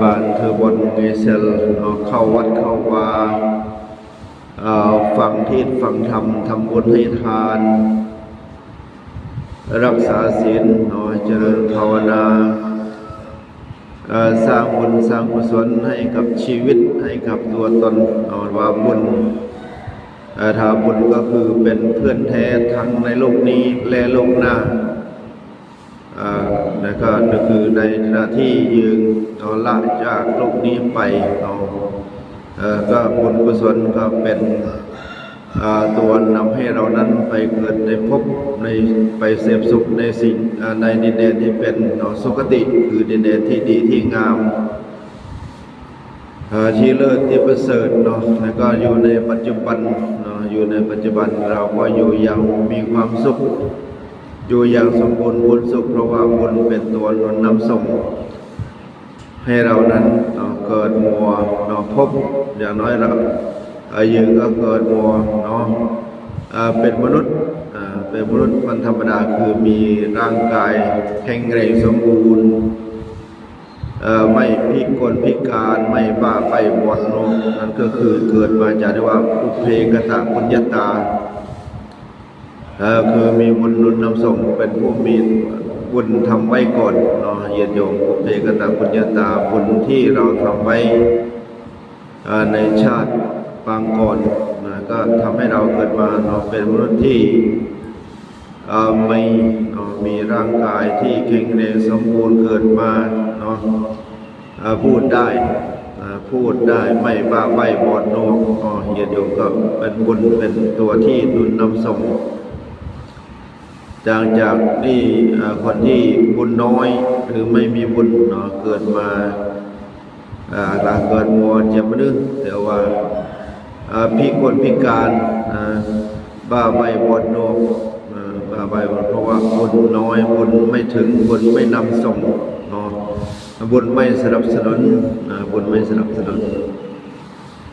บานเธอบนเงเซลเนาะเข้าวัดเข้าวาฟังเทศฟังธรรมทำบุญให้ทาน รักษาศีลเนาจริญภาวนาสร้างบุญสร้างกุศลให้กับชีวิตให้กับตัวตนเอาว่าบุญถ้าบุญก็คือเป็นเพื่อนแท้ทั้งในโลกนี้และโลกหน้า แล้วก็นั่นคือในหน้าที่ยืนเอาละจากโลกนี้ไปเอาก็บุญกุศลก็เป็นตัวนำให้เรานั้นไปเกิดในภพในไปเสพสุขในสิ่งในดินแดนที่เป็นนาะสุคติคือดินแดนที่ดีที่งามอ่าที่เลิศที่ประเสริฐเนาะแล้วก็อยู่ในปัจจุบันเนาะอยู่ในปัจจุบันเราก็อยู่อย่างมีความสุข อยู่อย่างสมบูรณ์บุญสุขเพราะว่าบุญเป็นตัวหนุนนำส่ง ให้เรานั้นเนาเกิดมัวเนาะพบอย่างน้อยเราอายุก็เกิดมัวเนาะอ่าเป็นมนุษย์เป็นมนุษย์มันธรรมดาคือมีร่างกายแข็งแรงสมบูรณ์ไม่พิกลพิการไม่บ้าไปบอดโนนั่นก็คือเกิดมาจากที่ว่าอุเพกตะปุญญาตา คือมีบุญนุนนำส่งเป็นผู้มีบุญทำไว้ก่อนเนาะเยียดโยมเพกตะปุญญาตาบุญที่เราทำไว้ในชาติปางก่อนนะก็ทำให้เราเกิดมาเนาะเป็นมนุษย์ที่ไม่เนาะมีร่างกายที่แข็งแรงสมบูรณ์เกิดมาเนาะพูดได้พูดได้ไม่บ้าใบบอดโนกเฮียโยมก็เป็นบุญเป็นตัวที่หนุนนำส่ง จากจากนี่คนที่บุญน้อยหรือไม่มีบุญเนาะเกิดมาอ่าลาเกิดมัวเจ็บมือแต่ว่าอ่าพิกลพิการบ้าใบบอดโนกอ่าบาไปเพราะว่าบุญน้อยบุญไม่ถึงบุญไม่นำส่งเนาะบุญไม่สนับสนุนบุญไม่สนับสนุน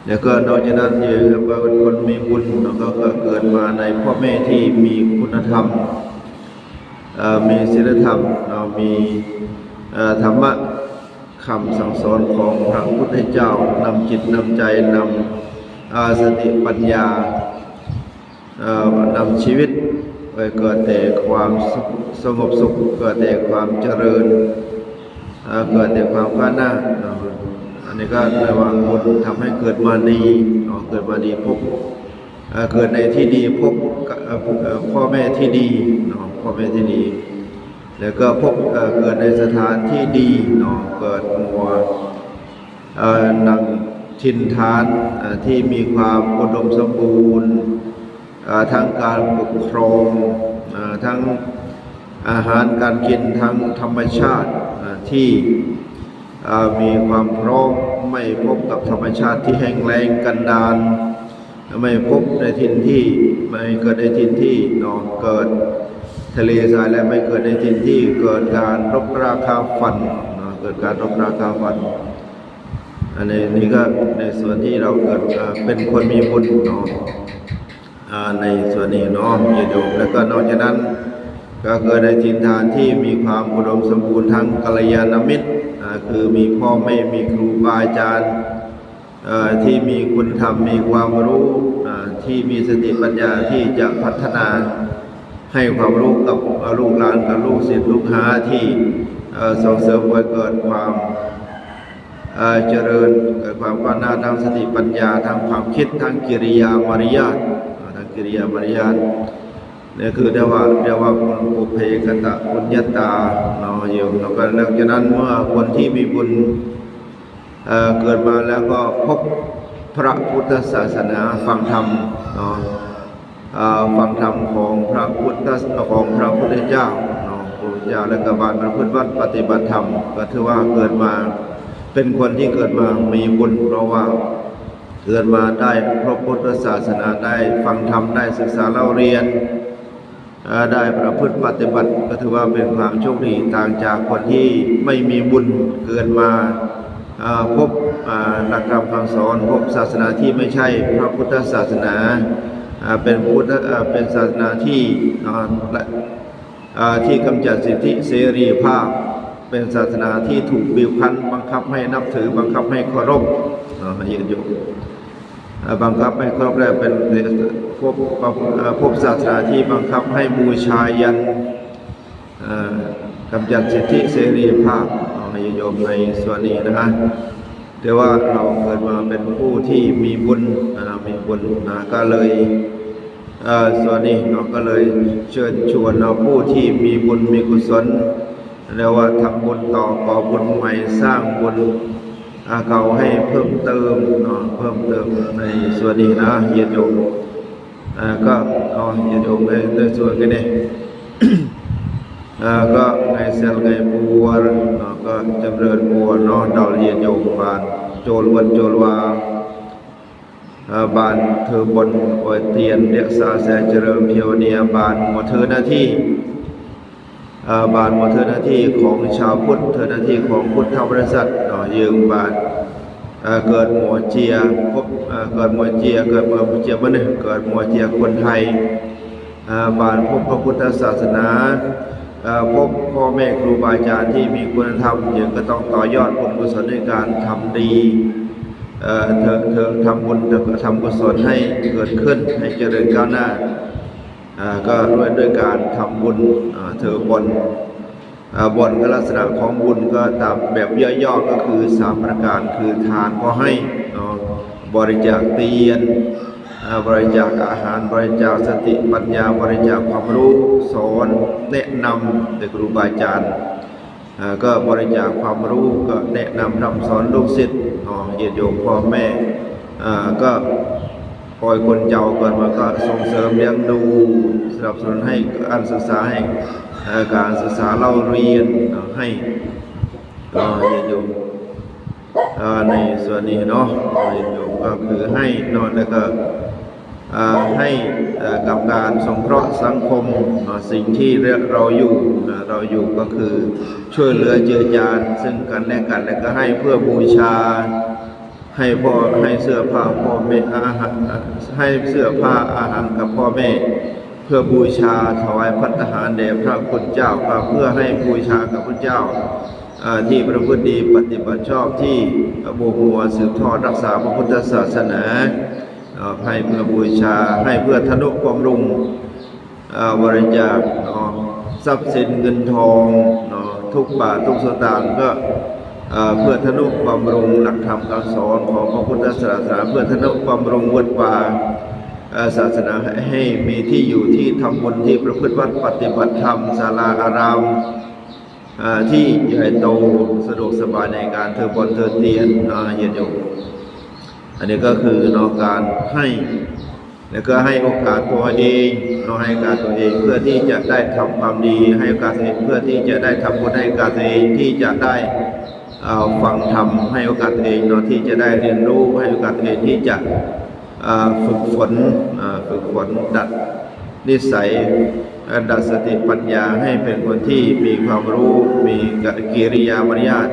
แล้วก็นอกจากนั้นเยอะว่าเป็นคนมีบุญเนาะก็เกิดมาในพ่อแม่ที่มีคุณธรรม มีศีลธรรมเนามีธรรมะคำสั่งสอนของพระพุทธเจ้านำจิตนำใจนำสติปัญญานำชีวิตไปเกิดแต่ความสสงบสุขเกิดแต่ความเจริญเเกิดแต่ความก้าวหน้าอันนี้ก็แปลว่าบุญทำให้เกิดมาดีเาเกิดมาดีพบ เกิดในที่ดีพบกับเอ่อเอ่อพ่อแม่ที่ดีเนาะพ่อแม่ที่ดี แล้วก็พบเกิดในสถานที่ดีเนาะเกิดมัวหนังทินฐานที่มีความอุดมสมบูรณ์ทั้งการปกครองทั้งอาหารการกินทั้งธรรมชาติที่มีความพร้อมไม่พบกับธรรมชาติที่แห้งแล้งกันดาร ไม่พบในทินที่ไม่เกิดในทินที่นาะเกิดทะเลทรายและไม่เกิดในทินที่เกิดการรบราคาฟันเนะเกิดการรบราคาฟันอันนี้นี่ก็ในส่วนที่เราเกิดเป็นคนมีบุญเนาะอ่าในส่วนนี้เนาะโยมแล้วก็นอกจากนั้น ก็เกิดในทินฐานที่มีความอุดมสมบูรณ์ทั้งกัลยาณมิตรคือมีพ่อแม่มีครูบาอาจารย์ ที่มีคุณธรรมมีความรู้ที่มีสติปัญญาที่จะพัฒนาให้ความรู้กับลูกหลานกับลูกศิษย์ลูกหาที่ส่งเสริมให้เกิดความเจริญเกิดความก้าวหน้าทางสติปัญญาทางความคิดทางกิริยามารยาททางกิริยามารยาทนี่คือเรียกว่าเรียกว่าบุญปุเพกตะบุญญาตาเนาะโยมแล้วก็นอกจากนั้นเมื่อคนที่มีบุญ เเกิดมาแล้วก็พบพระพุทธศาสนาฟังธรรมเนาะฟังธรรมของพระพุทธของพระพุทธเจ้าเนาะพระพุทธเจ้าและกบานประพฤติวัดปฏิบัติธรรม ก็ถือว่าเกิดมาเป็นคนที่เกิดมามีบุญเพราะว่าเกิดมาได้พระพุทธศาสนาได้ฟังธรรมได้ศึกษาเล่าเรียน ได้ประพฤติปฏิบัติก็ถือว่าเป็นความโชคดีต่างจากคนที่ไม่มีบุญเกิดมา พบหลักธรรมคำสอนพบศาสนาที่ไม่ใช่พระพุทธศาสนาเป็นพุทธเป็นศาสนาที่ที่กำจัดสิทธิเสรีภาพ เป็นศาสนาที่ถูกบีบคั้น บังคับให้นับถือบังคับให้เคารพเนาะยืนอยู่บังคับให้เคารพและเป็นพวกเอ่อพวกศาสนาที่บังคับให้บูชายัน กำจัดสิทธิเสรีภาพเนาะยืนโยมในส่วนนี้นะฮะแต่ว่าเราเกิดมาเป็นผู้ที่มีบุญนะมีบุญนะก็เลยส่วนนี้เราก็เลยเชิญชวนเราผู้ที่มีบุญมีกุศลเรียกว่าทำบุญต่อก่อบุญใหม่สร้างบุญเก่าให้เพิ่มเติมเนาะเพิ่มเติมในส่วนนี้นะเยียดโยมก็เอาเยียดโยมในในส่วนกันเนี่ย ก็ในเซลไงบัวก็จำเริญบัวเนาะดาวเยียดโยมบานโจรวันโจรวาบานเธอบนโอยเตียนเรียกษาแสเจริญเพียวเนียบานหมดเธอหน้าที่บานหมดเธอหน้าที่ของชาวพุทธเธอหน้าที่ของพุทธบริษัทเนาะยืมบานเกิดหมวเจียพบเกิดหมวเจียเกิดหมวเจียมันยเกิดหมวเจียคนไทยบานพบพระพุทธศาสนา พบพ่อแม่ครูบาอาจารย์ที่มีคุณธรรมเยังก็ต้องต่อยอดบุญกุศลในการทำดีเอ่อเธอเธอทำบุญเธอก็ทำกุศลให้เกิดขึ้นให้เจริญก้าวหน้าก็ด้วยด้วยการทำบุญอ่าเธอบนอ่าบนก็ลักษณะของบุญก็ตามแบบย่อๆก็คือสามประการคือทานก็ให้บริจาคเตียน บริจาคอาหารบริจาคสติปัญญาบริจาคความรู้สอนแนะนำเด็กครูบาอาจารย์ก็บริจาคความรู้ก็แนะนำรำสอนลูกศิษย์อ๋อญาติโยมพ่อแม่ก็คอยคนเจ้าก่อนมาก็ส่งเสริมเลี้ยงดูสนับสนุนให้การศึกษาให้การศึกษาเล่าเรียนให้ก็ญาติโยมอ่าในส่วนนี้เนาะญาติโยมก็คือให้นอนแล้วก็ ให้กับการสงเคราะห์สังคมสิ่งที่เราอยู่เราอยู่ก็คือช่วยเหลือเจือจานซึ่งกันและกันและก็ให้เพื่อบูชา ให้พ่อให้เสื้อผ้าพ่อแม่อาหารให้เสื้อผ้าอาหารกับพ่อแม่ เพื่อบูชาถวายพัฒหารแด่พระคุณเจ้าเพื่อให้บูชากับพระเจ้าที่ประพฤติดีปฏิบัติชอบที่บูหัวสืบทอดรักษาพระพุทธศาสนา ให้เพื่อบูชาให้เพื่อทนุบำรุงบริจาคเนาทรัพย์สินเงินทองทุกบาททุกสตางค์ก็เพื่อทนุบำรุงหลักธรรมคำสอนของพระพุทธศาสนาเพื่อทนุบำรุงวัดวาศาสนาให้มีที่อยู่ที่ทำบุญที่ประพฤติวัดปฏิบัติธรรมศาลาอารามที่ใหญ่โตสะดวกสบายในการเทอบนเทอเตียนเย็นโยม อันนี้ก็คือเนาะการให้ แล้วก็ให้โอกาสตัวเองเนาะให้กาสตัวเองเพื่อที่จะได้ทำความดี ให้โอกาสตัวเองเพื่อที่จะได้ทำบุญให้โอกาสตัวเองที่จะได้เอ่อฟังธรรมให้โอกาสตัวเองเนาะที่จะได้เรียนรู้ให้โอกาสตัวเองที่จะเอ่อฝึกฝนเอ่อฝึกฝนดัดนิสัยดัดสติปัญญาให้เป็นคนที่มีความรู้มีกิริยามารยาท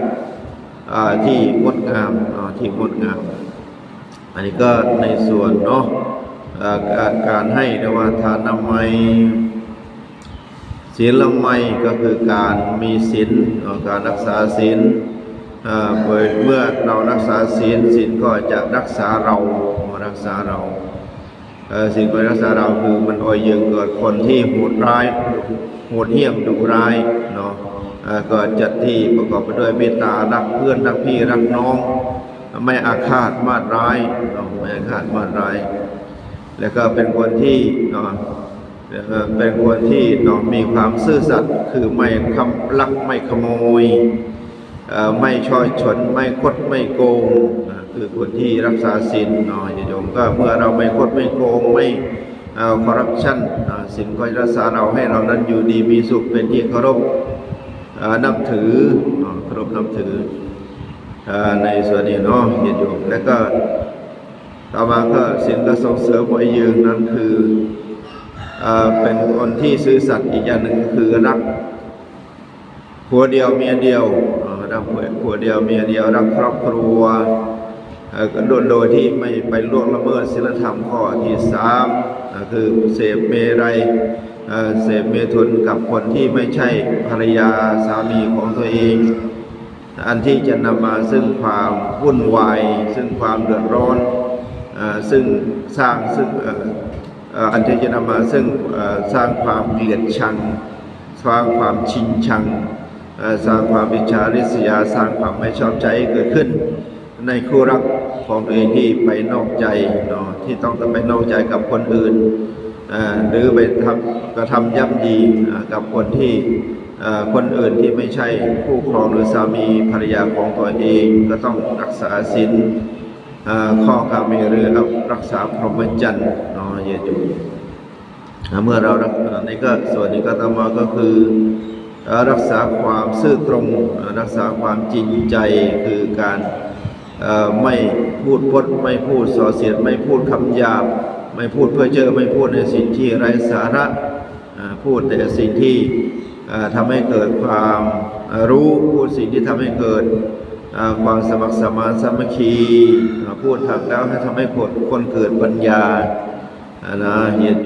อ่าที่งดงามเนาะที่งดงาม อันนี้ก็ในส่วนเนาะการให้เรียกว่าทานนามัยศีลละไมก็คือการมีศีลการรักษาศีลเมื่อเรารักษาศีลศีลก็จะรักษาเรารักษาเราเอ่อสิ่งที่รักษาเราคือมันอ่อยยิงเกิดคนที่โหดร้ายโหดเหี้ยมดุร้ายเนาะเอ่อเกิดจัดที่ประกอบไปด้วยเมตตารักเพื่อนรักพี่รักน้อง ไม่อาฆาตมาดร้ายไม่อาฆาตมาดร้าย แล้วก็เป็นคนที่เนาะเอ่อเป็นคนที่เนาะมีความซื่อสัตย์คือไม่คำลักไม่ขโมยไม่ช่อฉนไม่คดไม่โกงคือคนที่รักษาศีลเนาะโยมก็เมื่อเราไม่คดไม่โกงไม่คอร์รัปชันศีลก็รักษาเราให้เรานั้นอยู่ดีมีสุขเป็นที่เคารพนับถือเคารพนับถือ ในส่วนนี้เนาะเห็นอยู่แล้วก็ต่อมาก็สิ่งก็ส่งเสริมไว้ยืนนั้นคืออเป็นคนที่ซื่อสัตย์อีกอย่างหนึ่งคือรักผัวเดียวเมียเดียวรักผัวเดียวเมียเดียวรักครอบครัวก็โดยโดยที่ไม่ไปล่วงละเมิดศีลธรรมข้อที่สามคือเสพเมรัยเสพเมถุนกับคนที่ไม่ใช่ภรรยาสามีของตัวเอง อันที่จะนำมาซึ่งความวุ่นวายซึ่งความเดือดร้อนซึ่งสร้างซึ่งอันที่จะนำมาซึ่งสร้างความเกลียดชัง สร้างความชิงชัง สร้างความวิชาริษยา สร้างความไม่ชอบใจให้เกิดขึ้น ในคู่รักของตัวเองที่ไปนอกใจเนาะที่ต้องไปนอกใจกับคนอื่น หรือไปทำกระทำย่ำยีกับคนที่คนอื่นที่ไม่ใช่คู่ครองหรือสามีภรรยาของตัวเองก็ต้องรักษาศีลข้อกาเมหรือรักษาพรหมจรรย์เนาะเยจูเมื่อเรารักนนี้ก็ส่วนนี้ก็ต่อมาก็คือรักษาความซื่อตรงรักษาความจริงใจคือการไม่พูดพจน์ไม่พูดส่อเสียดไม่พูดคำหยาบ ไม่พูดเพื่อเจอไม่พูดในสิ่งที่ไร้สาระพูดแต่สิ่งที่ทำให้เกิดความรู้พูดสิ่งที่ทำให้เกิดความสมัครสมานสามัคคีพูดทำแล้วให้ทำให้คนคนเกิดปัญญานะเฮียน